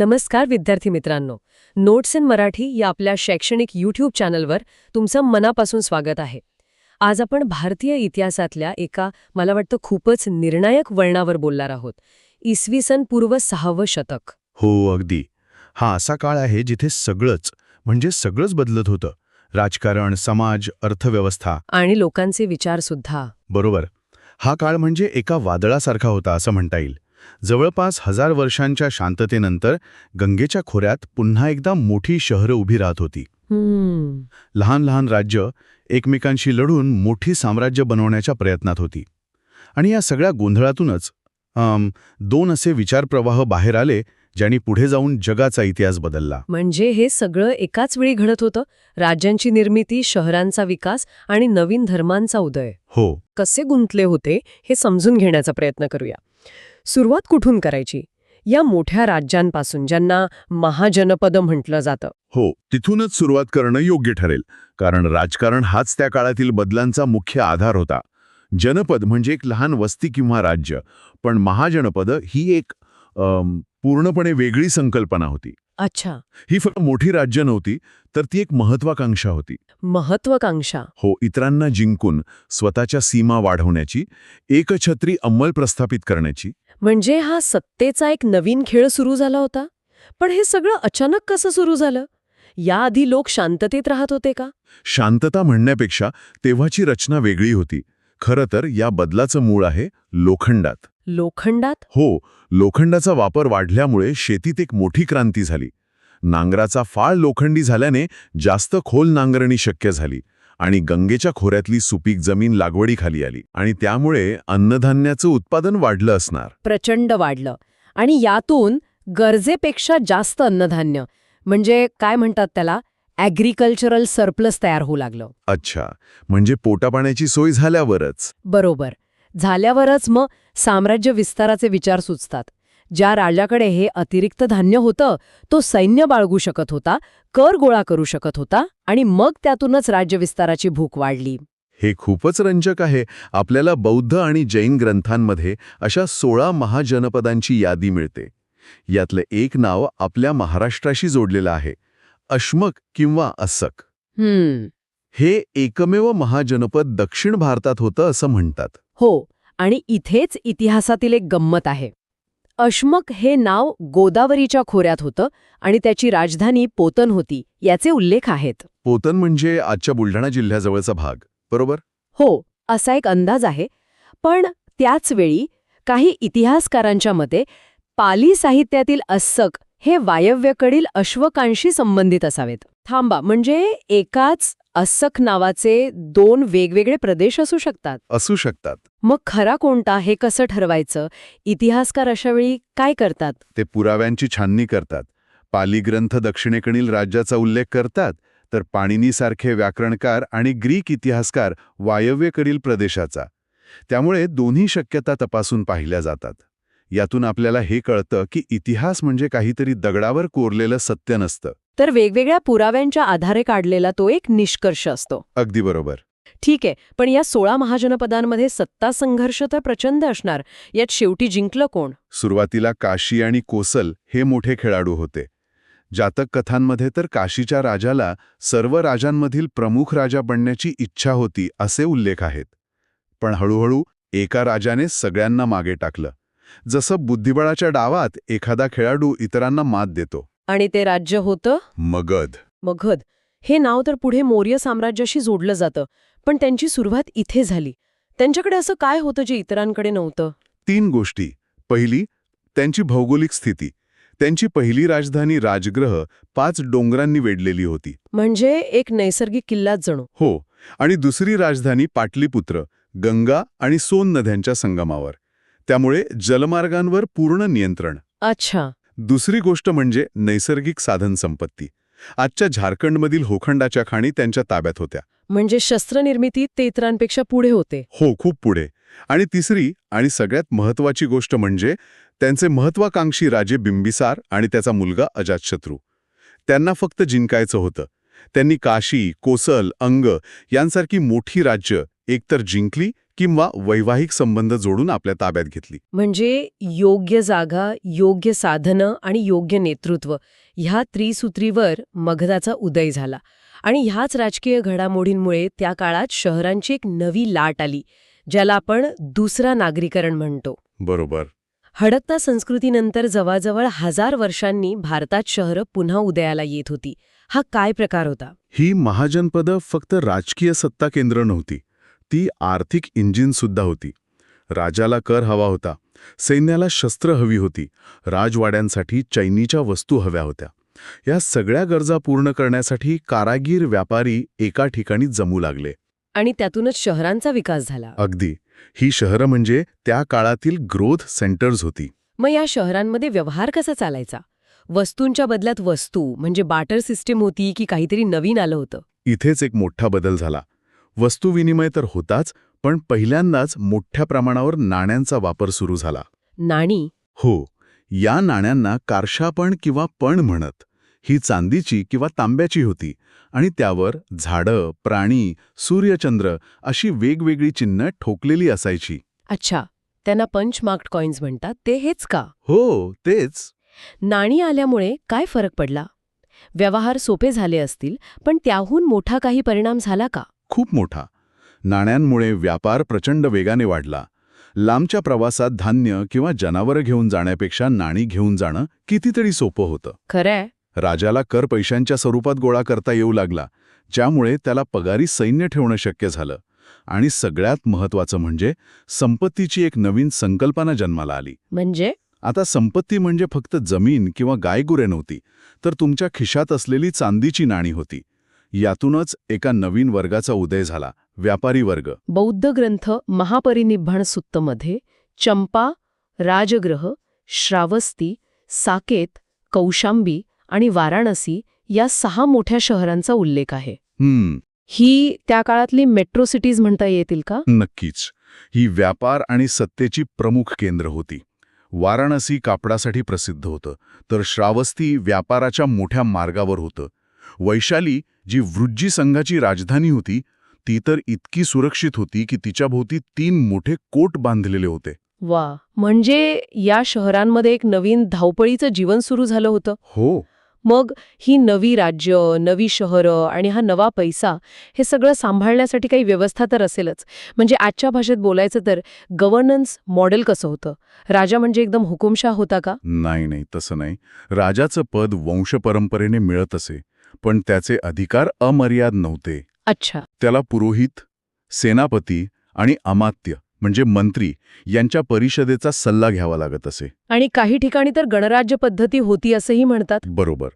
नमस्कार विद्यार्थी मित्रांनो. नोट्स इन मराठी या आपल्या शैक्षणिक यूट्यूब चॅनलवर तुमचं मनापासून स्वागत आहे. आज आपण भारतीय इतिहासातल्या एका मला वाटतं खूपच निर्णायक वळणावर बोलणार आहोत. इसवी सन पूर्व सहावं शतक. हो अगदी. हा असा काळ आहे जिथे सगळंच म्हणजे सगळंच बदलत होतं. राजकारण समाज अर्थव्यवस्था. आणि लोकांचे विचार सुद्धा बरोबर. हा काळ म्हणजे एका वादळासारखा होता असं म्हणता येईल. जवळपास हजार वर्षांच्या शांततेनंतर गंगेच्या खोऱ्यात पुन्हा एकदा मोठी शहरं उभी राहत होती. लहान लहान राज्य एकमेकांशी लढून मोठी साम्राज्य बनवण्याच्या प्रयत्नात होती. आणि या सगळ्या गोंधळातूनच दोन असे विचारप्रवाह बाहेर आले ज्यांनी पुढे जाऊन जगाचा इतिहास बदलला. म्हणजे हे सगळं एकाच वेळी घडत होतं? राज्यांची निर्मिती शहरांचा विकास आणि नवीन धर्मांचा उदय. हो. कसे गुंतले होते हे समजून घेण्याचा प्रयत्न करूया. सुरुवात कुठून करायची? या मोठ्या राज्यांपासून ज्यांना महाजनपद म्हटलं जातं. हो तिथूनच सुरुवात करणं योग्य ठरेल. कारण राजकारण हाच त्या काळातील बदलांचा मुख्य आधार होता. जनपद म्हणजे एक लहान वस्ती किंवा राज्य पण महाजनपद ही एक पूर्णपणे वेगळी संकल्पना होती. अच्छा. ही फक्त मोठी राज्य नव्हती तर ती एक महत्वाकांक्षा होती. महत्वाकांक्षा. हो इतरांना जिंकून स्वतःच्या सीमा वाढवण्याची एकछत्री अंमल प्रस्थापित करण्याची. म्हणजे हा सत्तेचा एक नवीन खेळ सुरू झाला होता? पण हे सगळं अचानक कसं सुरू झालं? याआधी लोक शांततेत राहत होते का? शांतता म्हणण्यापेक्षा तेव्हाची रचना वेगळी होती. खरं तर या बदलाचं मूळ आहे लोखंडात. लोखंडात? हो लोखंडाचा वापर वाढल्यामुळे शेतीत एक मोठी क्रांती झाली. नांगराचा फाळ लोखंडी झाल्याने जास्त खोल नांगरणी शक्य झाली आणि गंगेच्या खोऱ्यातली सुपीक जमीन लागवडीखाली आली आणि त्यामुळे अन्नधान्याचं उत्पादन वाढलं असणार. प्रचंड वाढलं. आणि यातून गरजेपेक्षा जास्त अन्नधान्य म्हणजे काय म्हणतात त्याला? ॲग्रिकल्चरल सरप्लस तयार होऊ लागलं. अच्छा म्हणजे पोटापाण्याची सोय झाल्यावरच. बरोबर. झाल्यावरच मग साम्राज्य विस्ताराचे विचार सुचतात. ज्या राजाकडे हे अतिरिक्त धान्य होतं तो सैन्य बाळगू शकत होता कर गोळा करू शकत होता आणि मग त्यातूनच राज्यविस्ताराची भूक वाढली. हे खूपच रंजक आहे. आपल्याला बौद्ध आणि जैन ग्रंथांमध्ये अशा सोळा महाजनपदांची यादी मिळते. यातलं एक नाव आपल्या महाराष्ट्राशी जोडलेलं आहे. अश्मक किंवा अस्सक. हम्म. हे एकमेव महाजनपद दक्षिण भारतात होतं असं म्हणतात. हो आणि इथेच इतिहासातील एक गंमत आहे. अश्मक हे नाव गोदावरीच्या खोऱ्यात होतं आणि त्याची राजधानी पोतन होती याचे उल्लेख आहेत. पोतन म्हणजे आजच्या बुलढाणा जिल्ह्याजवळचा भाग बरोबर? हो असा एक अंदाज आहे. पण त्याच वेळी काही इतिहासकारांच्या मते पाली साहित्यातील अस्सक हे वायव्येकडील अश्वकांशी संबंधित असावेत. थांबा म्हणजे एकाच अस्सक नावाचे दोन वेगवेगळे प्रदेश असू शकतात. असू शकतात. मग खरा कोणता हे कसं ठरवायचं? इतिहासकार अशावेळी काय करतात? ते पुराव्यांची छाननी करतात. पाली ग्रंथ दक्षिणेकडील राज्याचा उल्लेख करतात तर पाणिनीसारखे व्याकरणकार आणि ग्रीक इतिहासकार वायव्येकडील प्रदेशाचा. त्यामुळे दोन्ही शक्यता तपासून पाहिल्या जातात. यातून आपल्याला हे कळतं की इतिहास म्हणजे काहीतरी दगडावर कोरलेलं सत्य नसतं. तर वेगवेगळ्या पुराव्यांच्या आधारे काढलेला तो एक निष्कर्ष असतो. अगदी बरोबर. ठीक आहे पण या सोळा महाजनपदांमध्ये सत्ता संघर्ष तर प्रचंड असणार. यात शेवटी जिंकलं कोण? सुरुवातीला काशी आणि कोसल हे मोठे खेळाडू होते. जातक कथांमध्ये तर काशीच्या राजाला सर्व राजांमधील प्रमुख राजा बनण्याची इच्छा होती असे उल्लेख आहेत. पण हळूहळू एका राजाने सगळ्यांना मागे टाकलं. जसं बुद्धिबळाच्या डावात एखादा खेळाडू इतरांना मात देतो. आणि ते राज्य होतं? मगध. मगध. हे नाव तर पुढे मौर्य साम्राज्याशी जोडलं जातं पण त्यांची सुरुवात इथे झाली. त्यांच्याकडे असं काय होतं जे इतरांकडे नव्हतं? तीन गोष्टी. पहिली त्यांची भौगोलिक स्थिती. त्यांची पहिली राजधानी राजग्रह पाच डोंगरांनी वेढलेली होती. म्हणजे एक नैसर्गिक किल्लाच जणू. हो. आणि दुसरी राजधानी पाटलीपुत्र गंगा आणि सोन नद्यांच्या संगमावर. त्यामुळे जलमार्गांवर पूर्ण नियंत्रण. अच्छा. दुसरी गोष्ट म्हणजे नैसर्गिक साधनसंपत्ती. आजच्या झारखंडमधील होखंडाच्या खाणी त्यांच्या ताब्यात होत्या. म्हणजे शस्त्रनिर्मितीत ते इतरांपेक्षा पुढे होते. हो खूप पुढे. आणि तिसरी आणि सगळ्यात महत्वाची गोष्ट म्हणजे त्यांचे महत्वाकांक्षी राजे बिंबिसार आणि त्याचा मुलगा अजातशत्रू. त्यांना फक्त जिंकायचं होतं. त्यांनी काशी कोसल अंग यांसारखी मोठी राज्य एकतर जिंकली किंवा वैवाहिक संबंध जोडून आपल्या ताब्यात घेतली. म्हणजे योग्य जागा योग्य साधनं आणि योग्य नेतृत्व ह्या त्रिसूत्रीवर मगधाचा उदय झाला. आणि ह्याच राजकीय घडामोडींमुळे त्या काळात शहरांची एक नवी लाट आली ज्याला आपण दुसरा नागरीकरण म्हणतो. बरोबर. हडकता संस्कृतीनंतर जवळजवळ हजार वर्षांनी भारतात शहरं पुन्हा उदयाला येत होती. हा काय प्रकार होता? ही महाजनपदं फक्त राजकीय सत्ता केंद्र नव्हती. ती आर्थिक इंजिनसुद्धा होती. राजाला कर हवा होता. सैन्याला शस्त्र हवी होती. राजवाड्यांसाठी चैनीच्या वस्तू हव्या होत्या. या सगळ्या गरजा पूर्ण करण्यासाठी कारागीर व्यापारी एका ठिकाणी जमू लागले. आणि त्यातूनच शहरांचा विकास झाला. अगदी. ही शहरं म्हणजे त्या काळातील ग्रोथ सेंटर्स होती. मग या शहरांमध्ये व्यवहार कसा चालायचा? वस्तूंच्या बदल्यात वस्तू म्हणजे बाटर सिस्टीम होती की काहीतरी नवीन आलं होतं? इथेच एक मोठा बदल झाला. वस्तू विनिमय तर होताच पण पहिल्यांदाच मोठ्या प्रमाणावर नाण्यांचा वापर सुरू झाला. नाणी? हो या नाण्यांना कारशापण किंवा पण म्हणत ही चांदीची किंवा तांब्याची होती आणि त्यावर झाडं प्राणी सूर्यचंद्र अशी वेगवेगळी चिन्ह ठोकलेली असायची. अच्छा त्यांना पंचमार्क्ड कॉइन्स म्हणतात ते हेच का? हो तेच. नाणी आल्यामुळे काय फरक पडला? व्यवहार सोपे झाले असतील पण त्याहून मोठा काही परिणाम झाला का? खूप मोठा. नाण्यांमुळे व्यापार प्रचंड वेगाने वाढला. लांबच्या प्रवासात धान्य किंवा जनावरं घेऊन जाण्यापेक्षा नाणी घेऊन जाणं कितीतरी सोपं होतं. खरंय. राजाला कर पैशांच्या स्वरूपात गोळा करता येऊ लागला ज्यामुळे त्याला पगारी सैन्य ठेवणं शक्य झालं. आणि सगळ्यात महत्वाचं म्हणजे संपत्तीची एक नवीन संकल्पना जन्माला आली. म्हणजे? आता संपत्ती म्हणजे फक्त जमीन किंवा गायगुरे नव्हती तर तुमच्या खिशात असलेली चांदीची नाणी होती. यातूनच एका नवीन वर्गाचा उदय झाला व्यापारी वर्ग. बौद्ध ग्रंथ महापरिनिब्बाण सुत्तमध्ये चंपा राजग्रह श्रावस्ती साकेत कौशांबी आणि वाराणसी या सहा मोठ्या शहरांचा उल्लेख आहे. हम्म. ही त्या काळातली मेट्रो सिटीज म्हणता येतील का? नक्कीच. ही व्यापार आणि सत्तेची प्रमुख केंद्र होती. वाराणसी कापडासाठी प्रसिद्ध होतं तर श्रावस्ती व्यापाराच्या मोठ्या मार्गावर होतं वैशाली जी वृज्जी संघाची राजधानी होती ती तर इतकी सुरक्षित होती की तिच्याभोवती तीन मोठे कोट बांधलेले होते. वा म्हणजे या शहरांमध्ये एक नवीन धावपळीचं जीवन सुरू झालं होतं? हो. मग ही नवी राज्य नवी शहरं आणि हा नवा पैसा हे सगळं सांभाळण्यासाठी काही व्यवस्था तर असेलच. म्हणजे आजच्या भाषेत बोलायचं तर गव्हर्नन्स मॉडेल कसं होतं? राजा म्हणजे एकदम हुकुमशाह होता का? नाही नाही तसं नाही. राजाचं पद वंशपरंपरेने मिळत असे. पण त्याचे अधिकार अमर्याद नव्हते. अच्छा. त्याला पुरोहित सेनापती आणि अमात्य म्हणजे मंत्री यांच्या परिषदेचा सल्ला घ्यावा लागत असे. आणि काही ठिकाणी तर गणराज्य पद्धती होती असंही म्हणतात. बरोबर.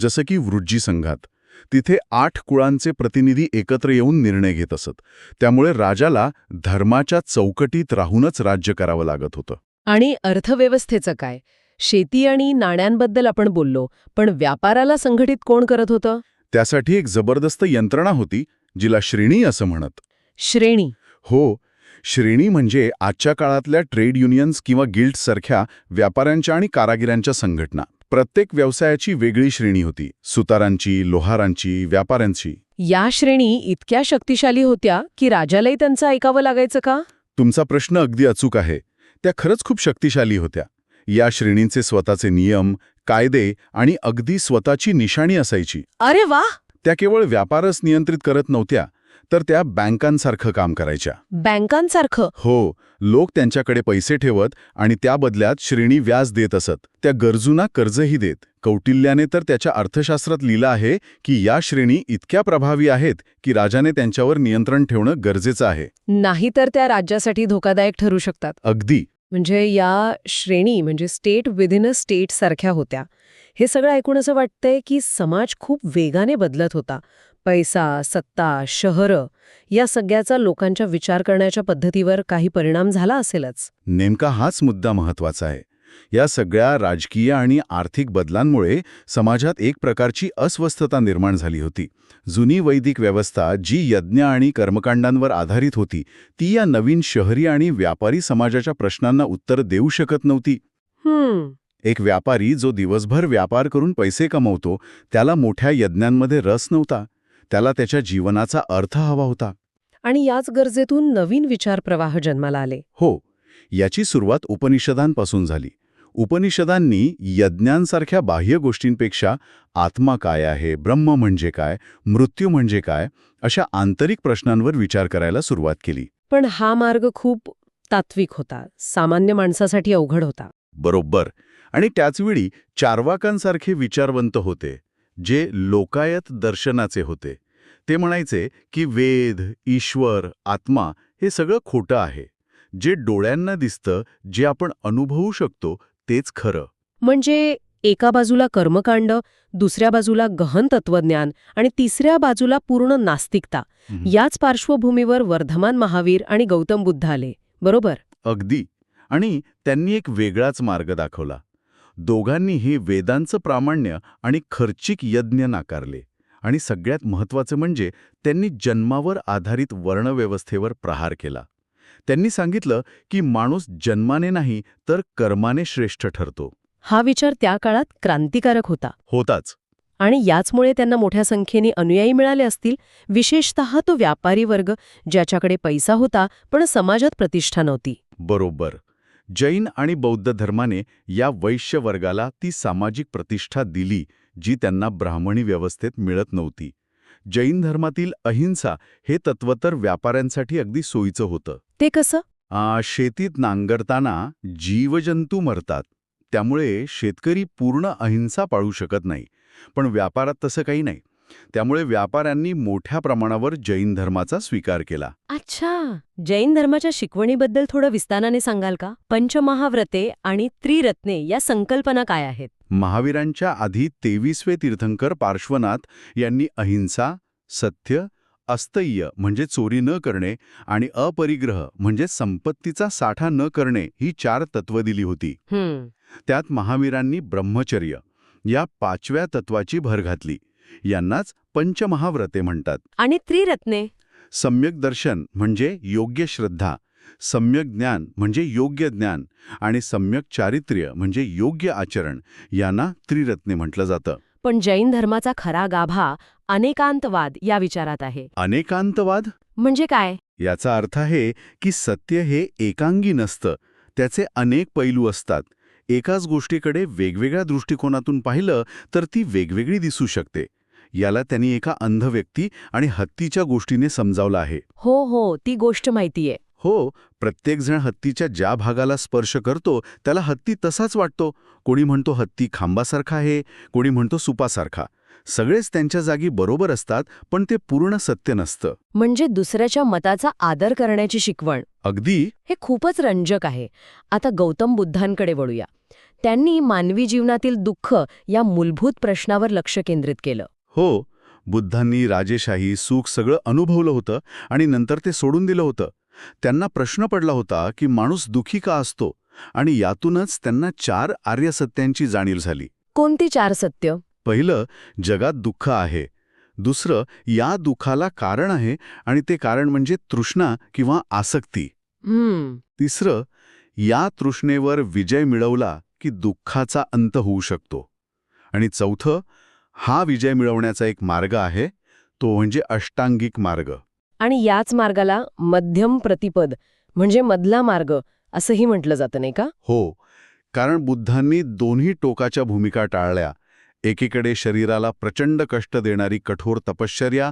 जसं की वृज्जी संघात. तिथे आठ कुळांचे प्रतिनिधी एकत्र येऊन निर्णय घेत असत. त्यामुळे राजाला धर्माच्या चौकटीत राहूनच राज्य करावं लागत होतं. आणि अर्थव्यवस्थेचं काय? शेती आणि नाण्यांबद्दल आपण बोललो पण व्यापाराला संघटित कोण करत होतं? त्यासाठी एक जबरदस्त यंत्रणा होती जिला श्रेणी असं म्हणत. श्रेणी. हो श्रेणी म्हणजे आजच्या काळातल्या ट्रेड युनियन्स किंवा गिल्डसारख्या व्यापाऱ्यांच्या आणि कारागिरांच्या संघटना. प्रत्येक व्यवसायाची वेगळी श्रेणी होती सुतारांची लोहारांची व्यापाऱ्यांची. या श्रेणी इतक्या शक्तिशाली होत्या की राजालाही त्यांचं ऐकावं लागायचं का? तुमचा प्रश्न अगदी अचूक आहे. त्या खरंच खूप शक्तिशाली होत्या. या श्रेणींचे स्वतःचे नियम कायदे आणि अगदी स्वतःची निशाणी असायची. अरे वा! त्या केवळ व्यापारच नियंत्रित करत नव्हत्या तर त्या बँकांसारखं काम करायच्या. बँकांसारखं? हो लोक त्यांच्याकडे पैसे ठेवत आणि त्या बदल्यात श्रेणी व्याज देत असत. त्या गरजूंना कर्जही देत. कौटिल्याने तर त्याच्या अर्थशास्त्रात लिहिलं आहे की या श्रेणी इतक्या प्रभावी आहेत की राजाने त्यांच्यावर नियंत्रण ठेवणं गरजेचं आहे. नाहीतर त्या राज्यासाठी धोकादायक ठरू शकतात. अगदी. म्हणजे या श्रेणी म्हणजे स्टेट विदिन अ स्टेट सारख्या होत्या. हे सगळं ऐकून असं वाटतंय की समाज खूप वेगाने बदलत होता. पैसा सत्ता शहरं या सगळ्याचा लोकांच्या विचार करण्याच्या पद्धतीवर काही परिणाम झाला असेलच. नेमका हाच मुद्दा महत्त्वाचा आहे. या सगळ्या राजकीय आणि आर्थिक बदलांमुळे समाजात एक प्रकारची अस्वस्थता निर्माण झाली होती. जुनी वैदिक व्यवस्था जी यज्ञ आणि कर्मकांडांवर आधारित होती ती या नवीन शहरी आणि व्यापारी समाजाच्या प्रश्नांना उत्तर देऊ शकत नव्हती. हम्म. एक व्यापारी जो दिवसभर व्यापार करून पैसे कमवतो त्याला मोठ्या यज्ञांमध्ये रस नव्हता. त्याला त्याच्या जीवनाचा अर्थ हवा होता. आणि याच गरजेतून नवीन विचारप्रवाह जन्माला आले. हो याची सुरुवात उपनिषदांपासून झाली. उपनिषदांनी यज्ञांसारख्या बाह्य गोष्टींपेक्षा आत्मा काय आहे ब्रह्म म्हणजे काय मृत्यू म्हणजे काय अशा आंतरिक प्रश्नांवर विचार करायला सुरुवात केली. पण हा मार्ग खूप तात्विक होता सामान्य माणसासाठी अवघड होता. बरोबर. आणि त्याचवेळी चार्वाकांसारखे विचारवंत होते जे लोकायत दर्शनाचे होते. ते म्हणायचे की वेद ईश्वर आत्मा हे सगळं खोटं आहे. जे डोळ्यांना दिसतं जे आपण अनुभवू शकतो तेच खरं. म्हणजे एका बाजूला कर्मकांड दुसऱ्या बाजूला गहन तत्वज्ञान आणि तिसऱ्या बाजूला पूर्ण नास्तिकता. याच पार्श्वभूमीवर वर्धमान महावीर आणि गौतम बुद्ध आले. बरोबर? अगदी. आणि त्यांनी एक वेगळाच मार्ग दाखवला. दोघांनीही वेदांचं प्रामाण्य आणि खर्चिक यज्ञ नाकारले. आणि सगळ्यात महत्त्वाचं म्हणजे त्यांनी जन्मावर आधारित वर्णव्यवस्थेवर प्रहार केला. त्यांनी सांगितलं की माणूस जन्माने नाही तर कर्माने श्रेष्ठ ठरतो. हा विचार त्या काळात क्रांतिकारक होता. होताच. आणि याचमुळे त्यांना मोठ्या संख्येने अनुयायी मिळाले असतील. विशेषतः तो व्यापारी वर्ग ज्याच्याकडे पैसा होता पण समाजात प्रतिष्ठा नव्हती. बरोबर. जैन आणि बौद्ध धर्माने या वैश्य वर्गाला ती सामाजिक प्रतिष्ठा दिली जी त्यांना ब्राह्मणी व्यवस्थेत मिळत नव्हती. जैन धर्मातील अहिंसा हे तत्व तर व्यापाऱ्यांसाठी अगदी सोयीचं होतं. ते कसं? आ, शेतीत नांगरताना जीवजंतू मरतात. त्यामुळे शेतकरी पूर्ण अहिंसा पाळू शकत नाही. पण व्यापारात तसं काही नाही. त्यामुळे व्यापाऱ्यांनी मोठ्या प्रमाणावर जैन धर्माचा स्वीकार केला. अच्छा! जैन धर्माच्या शिकवणीबद्दल थोडं विस्ताराने सांगाल का? पंचमहाव्रते आणि त्रिरत्ने या संकल्पना काय आहेत? महावीरांच्या आधी तेविसवे तीर्थंकर पार्श्वनाथ यांनी अहिंसा सत्य अस्तय्य म्हणजे चोरी न करणे आणि अपरिग्रह म्हणजे संपत्तीचा साठा न करणे ही चार तत्व दिली होती. त्यात महावीरांनी ब्रह्मचर्य या पाचव्या तत्वाची भर घातली. यांनाच पंचमहाव्रते म्हणतात. आणि त्रिरत्ने? सम्यक दर्शन म्हणजे योग्य श्रद्धा सम्यक ज्ञान म्हणजे योग्य ज्ञान आणि सम्यक चारित्र्य म्हणजे योग्य आचरण यांना त्रिरत्ने म्हटलं जातं. पण जैन धर्माचा खरा गाभा अनेकांतवाद या विचारात आहे. अनेकांतवाद? म्हणजे काय? याचा अर्थ आहे की सत्य हे एकांगी नसतं त्याचे अनेक पैलू असतात. एकाच गोष्टीकडे वेगवेगळ्या दृष्टिकोनातून पाहिलं तर ती वेगवेगळी दिसू शकते. याला त्यांनी एका अंध व्यक्ती आणि हत्तीच्या गोष्टीने समजावलं आहे. हो हो ती गोष्ट माहितीये. हो प्रत्येकजण हत्तीच्या ज्या भागाला स्पर्श करतो त्याला हत्ती तसाच वाटतो. कोणी म्हणतो हत्ती खांबासारखा आहे कोणी म्हणतो सुपासारखा. सगळेच त्यांच्या जागी बरोबर असतात पण ते पूर्ण सत्य नसतं. म्हणजे दुसऱ्याच्या मताचा आदर करण्याची शिकवण. अगदी. हे खूपच रंजक आहे. आता गौतम बुद्धांकडे वळूया. त्यांनी मानवी जीवनातील दुःख या मूलभूत प्रश्नावर लक्ष केंद्रित केलं. हो बुद्धांनी राजेशाही सुख सगळं अनुभवलं होतं आणि नंतर ते सोडून दिलं होतं. त्यांना प्रश्न पडला होता की माणूस दुखी का असतो आणि यातूनच त्यांना चार आर्यसत्यांची जाणीव झाली. कोणती चार सत्य? पहिलं जगात दुःख आहे. दुसरं या दुःखाला कारण आहे आणि ते कारण म्हणजे तृष्णा किंवा आसक्ती. हम्म. तिसरं या तृष्णेवर विजय मिळवला की दुःखाचा अंत होऊ शकतो. आणि चौथं हा विजय मिळवण्याचा एक मार्ग आहे तो म्हणजे अष्टांगिक मार्ग. आणि याच मार्गाला मध्यम प्रतिपद म्हणजे मधला मार्ग असंही म्हटलं जातं नाही का? हो. कारण बुद्धांनी दोन्ही टोकाच्या भूमिका टाळल्या. एकीकडे शरीराला प्रचंड कष्ट देणारी कठोर तपश्चर्या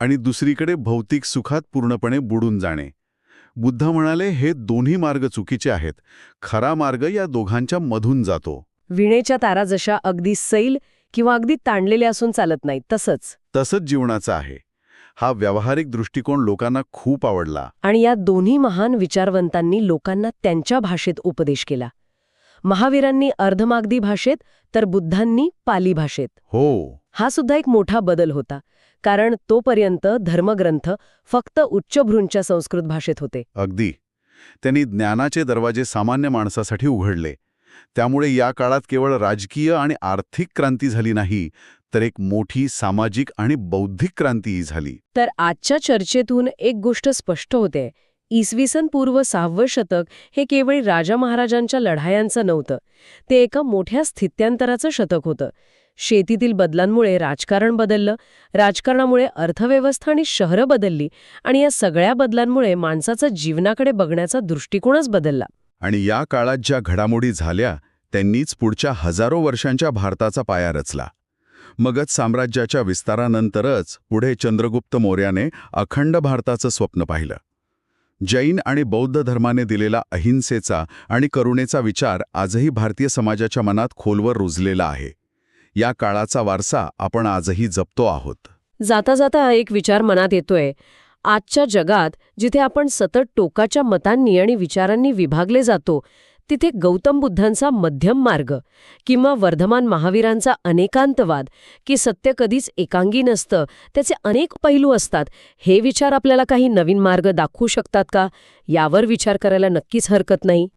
आणि दुसरीकडे भौतिक सुखात पूर्णपणे बुडून जाणे. बुद्ध म्हणाले हे दोन्ही मार्ग चुकीचे आहेत. खरा मार्ग या दोघांच्या मधून जातो. विणेच्या तारा जशा अगदी सैल किंवा अगदी ताणलेल्या असून चालत नाहीत तसंच. तसंच जीवनाचा आहे. हा व्यावहारिक दृष्टिकोन लोकांना खूप आवडला. आणि या दोन्ही महान विचारवंतांनी लोकांना त्यांच्या भाषेत उपदेश केला. महावीरांनी अर्धमागधी भाषेत तर बुद्धांनी पाली भाषेत. हो. हा सुद्धा एक मोठा बदल होता कारण तोपर्यंत धर्मग्रंथ फक्त उच्चभ्रूंच्या संस्कृत भाषेत होते. अगदी. त्यांनी ज्ञानाचे दरवाजे सामान्य माणसासाठी उघडले. त्यामुळे या काळात केवळ राजकीय आणि आर्थिक क्रांती झाली नाही तर एक मोठी सामाजिक आणि बौद्धिक क्रांतीही झाली. तर आजच्या चर्चेतून एक गोष्ट स्पष्ट होते. इसवी सन पूर्व सहावं शतक हे केवळ राजा महाराजांच्या लढायांचं नव्हतं. ते एका मोठ्या स्थित्यांतराचं शतक होतं. शेतीतील बदलांमुळे राजकारण बदललं राजकारणामुळे अर्थव्यवस्था आणि शहरं बदलली आणि या सगळ्या बदलांमुळे माणसाचा जीवनाकडे बघण्याचा दृष्टिकोनच बदलला. आणि या काळात ज्या घडामोडी झाल्या त्यांनीच पुढच्या हजारो वर्षांच्या भारताचा पाया रचला. मगध साम्राज्याच्या विस्तारानंतरच पुढे चंद्रगुप्त मौर्याने अखंड भारताचं स्वप्न पाहिलं. जैन आणि बौद्ध धर्माने दिलेला अहिंसेचा आणि करुणेचा विचार आजही भारतीय समाजाच्या मनात खोलवर रुजलेला आहे. या काळाचा वारसा आपण आजही जपतो आहोत. जाता जाता एक विचार मनात येतोय. आजच्या जगात जिथे आपण सतत टोकाच्या मतांनी आणि विचारांनी विभागले जातो तिथे गौतम बुद्धांचा मध्यम मार्ग किंवा वर्धमान महावीरांचा अनेकांतवाद की सत्य कधीच एकांगी नसतं त्याचे अनेक पैलू असतात. हे विचार आपल्याला काही नवीन मार्ग दाखवू शकतात का? यावर विचार करायला नक्कीच हरकत नाही.